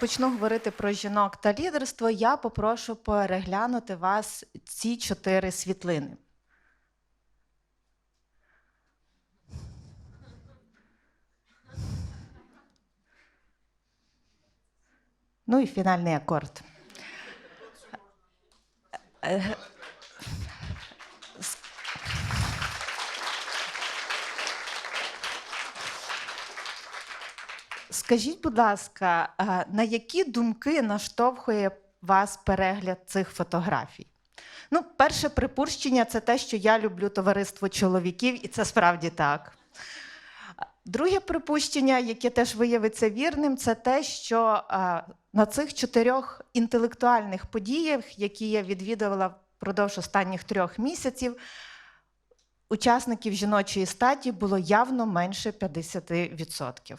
почну говорити про жінок та лідерство, я попрошу переглянути вас ці чотири світлини. Ну і фінальний акорд. Скажіть, будь ласка, на які думки наштовхує вас перегляд цих фотографій? Ну, перше припущення це те, що я люблю товариство чоловіків, і це справді так. Друге припущення, яке теж виявиться вірним, це те, що на цих чотирьох інтелектуальних подіях, які я відвідувала впродовж останніх трьох місяців, учасників жіночої статі було явно менше 50%.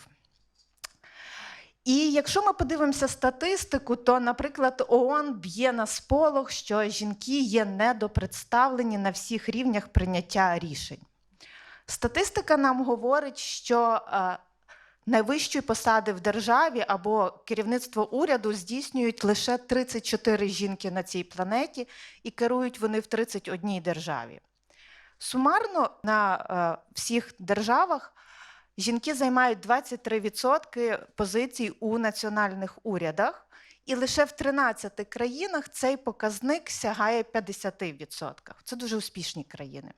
І якщо ми подивимося статистику, то, наприклад, ООН б'є на сполох, що жінки є недопредставлені на всіх рівнях прийняття рішень. Статистика нам говорить, що е, найвищі посади в державі або керівництво уряду здійснюють лише 34 жінки на цій планеті, і керують вони в 31 державі. Сумарно на е, всіх державах жінки займають 23% позицій у національних урядах, і лише в 13 країнах цей показник сягає 50%. Це дуже успішні країни.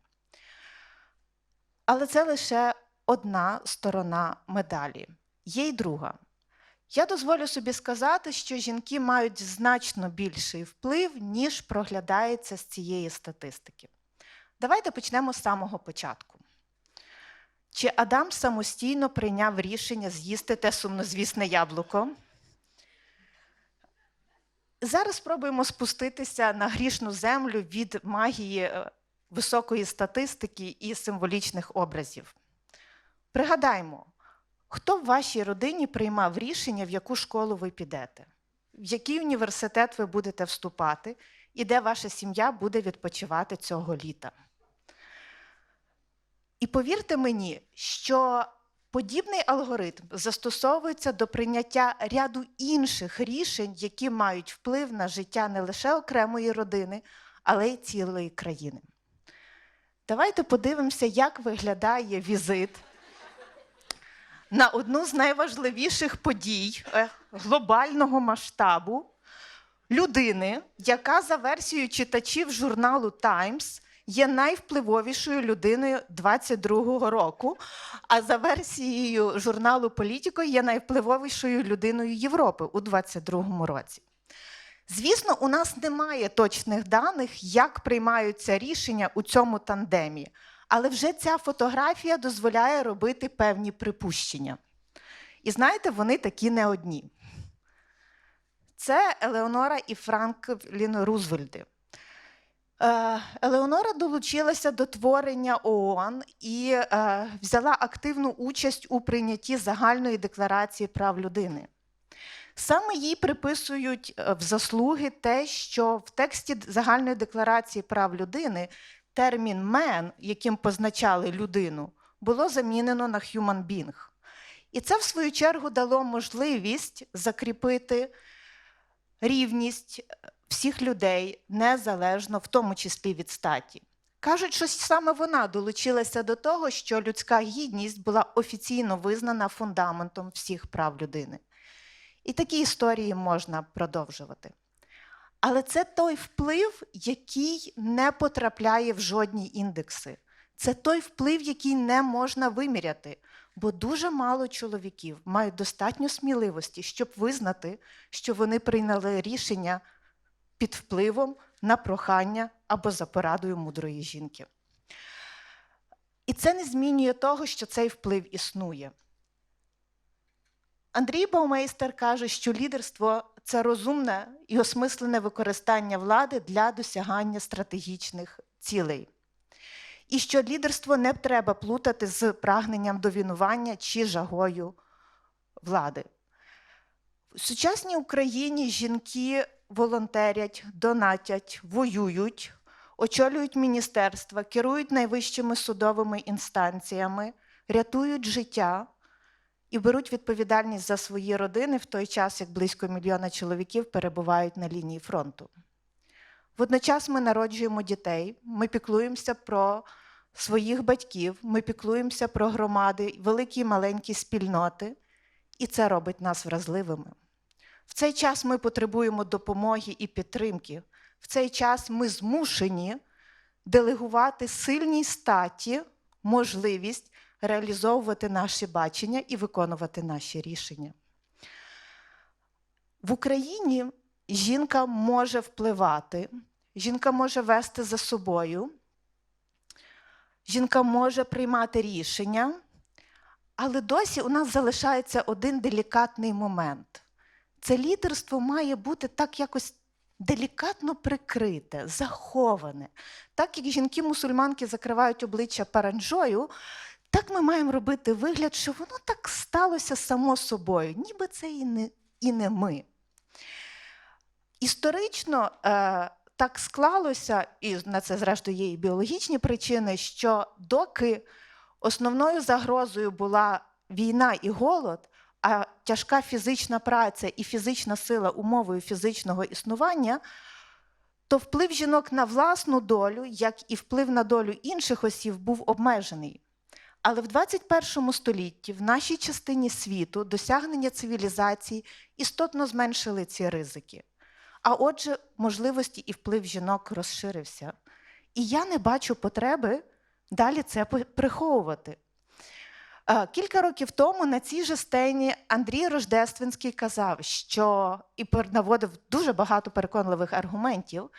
Але це лише одна сторона медалі. Є й друга. Я дозволю собі сказати, що жінки мають значно більший вплив, ніж проглядається з цієї статистики. Давайте почнемо з самого початку. Чи Адам самостійно прийняв рішення з'їсти те сумнозвісне яблуко? Зараз спробуємо спуститися на грішну землю від магії е, високої статистики і символічних образів. Пригадаймо, хто в вашій родині приймав рішення, в яку школу ви підете, в який університет ви будете вступати, і де ваша сім'я буде відпочивати цього літа. І повірте мені, що подібний алгоритм застосовується до прийняття ряду інших рішень, які мають вплив на життя не лише окремої родини, але й цілої країни. Давайте подивимося, як виглядає візит на одну з найважливіших подій е, глобального масштабу людини, яка за версією читачів журналу Times є найвпливовішою людиною 22-го року, а за версією журналу Політіко є найвпливовішою людиною Європи у 22-му році. Звісно, у нас немає точних даних, як приймаються рішення у цьому тандемі, але вже ця фотографія дозволяє робити певні припущення. І знаєте, вони такі не одні. Це Елеонора і Франклін Рузвельди. Е, Елеонора долучилася до творення ООН і е, взяла активну участь у прийнятті загальної декларації прав людини. Саме їй приписують е, в заслуги те, що в тексті загальної декларації прав людини термін «man», яким позначали людину, було замінено на «human being». І це, в свою чергу, дало можливість закріпити рівність всіх людей незалежно, в тому числі від статі. Кажуть, що саме вона долучилася до того, що людська гідність була офіційно визнана фундаментом всіх прав людини. І такі історії можна продовжувати. Але це той вплив, який не потрапляє в жодні індекси. Це той вплив, який не можна виміряти, бо дуже мало чоловіків мають достатньо сміливості, щоб визнати, що вони прийняли рішення під впливом на прохання або за порадою мудрої жінки. І це не змінює того, що цей вплив існує. Андрій Баумейстер каже, що лідерство це розумне і осмислене використання влади для досягання стратегічних цілей. І що лідерство не треба плутати з прагненням до вінування чи жагою влади. В сучасній Україні жінки волонтерять, донатять, воюють, очолюють міністерства, керують найвищими судовими інстанціями, рятують життя і беруть відповідальність за свої родини в той час, як близько мільйона чоловіків перебувають на лінії фронту. Водночас ми народжуємо дітей, ми піклуємося про своїх батьків, ми піклуємося про громади, великі і маленькі спільноти, і це робить нас вразливими. В цей час ми потребуємо допомоги і підтримки. В цей час ми змушені делегувати сильній статі можливість реалізовувати наші бачення і виконувати наші рішення. В Україні жінка може впливати, жінка може вести за собою, жінка може приймати рішення, але досі у нас залишається один делікатний момент. Це лідерство має бути так якось делікатно прикрите, заховане. Так як жінки-мусульманки закривають обличчя паранджою, так ми маємо робити вигляд, що воно так сталося само собою, ніби це і не, і не ми. Історично е, так склалося, і на це, зрештою, є і біологічні причини, що доки основною загрозою була війна і голод, а тяжка фізична праця і фізична сила умовою фізичного існування, то вплив жінок на власну долю, як і вплив на долю інших осіб, був обмежений. Але в 21 столітті, в нашій частині світу, досягнення цивілізації істотно зменшили ці ризики. А отже, можливості і вплив жінок розширився. І я не бачу потреби далі це приховувати. Е, Кілька років тому на цій же сцені Андрій Рождественський казав, що і наводив дуже багато переконливих аргументів,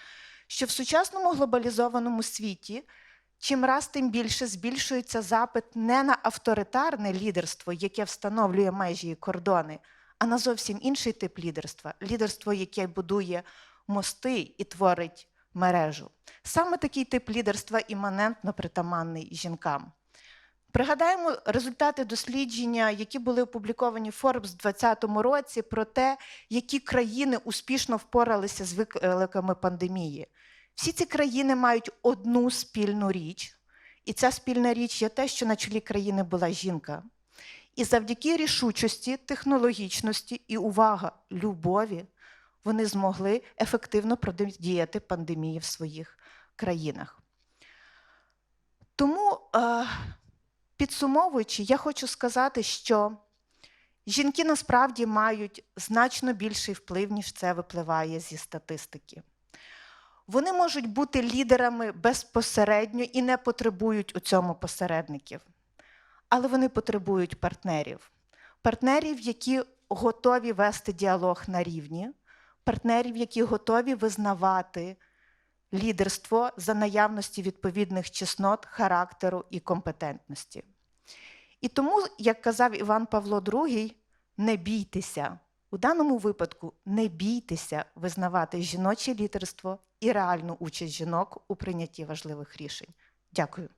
що в сучасному глобалізованому світі чим раз тим більше збільшується запит не на авторитарне лідерство, яке встановлює межі і кордони, а на зовсім інший тип лідерства лідерство, яке будує мости і творить мережу. Саме такий тип лідерства іманентно притаманний жінкам. Пригадаємо результати дослідження, які були опубліковані в Forbes у 2020 році, про те, які країни успішно впоралися з викликами пандемії. Всі ці країни мають одну спільну річ, і ця спільна річ є те, що на чолі країни була жінка. І завдяки рішучості, технологічності і увага любові вони змогли ефективно протидіяти пандемії в своїх країнах. Тому, е, підсумовуючи, я хочу сказати, що жінки насправді мають значно більший вплив, ніж це випливає зі статистики. Вони можуть бути лідерами безпосередньо і не потребують у цьому посередників. Але вони потребують партнерів. Партнерів, які готові вести діалог на рівні, партнерів, які готові визнавати лідерство за наявності відповідних чеснот, характеру і компетентності. І тому, як казав Іван Павло II, не бійтеся. У даному випадку не бійтеся визнавати жіноче лідерство і реальну участь жінок у прийнятті важливих рішень. Дякую.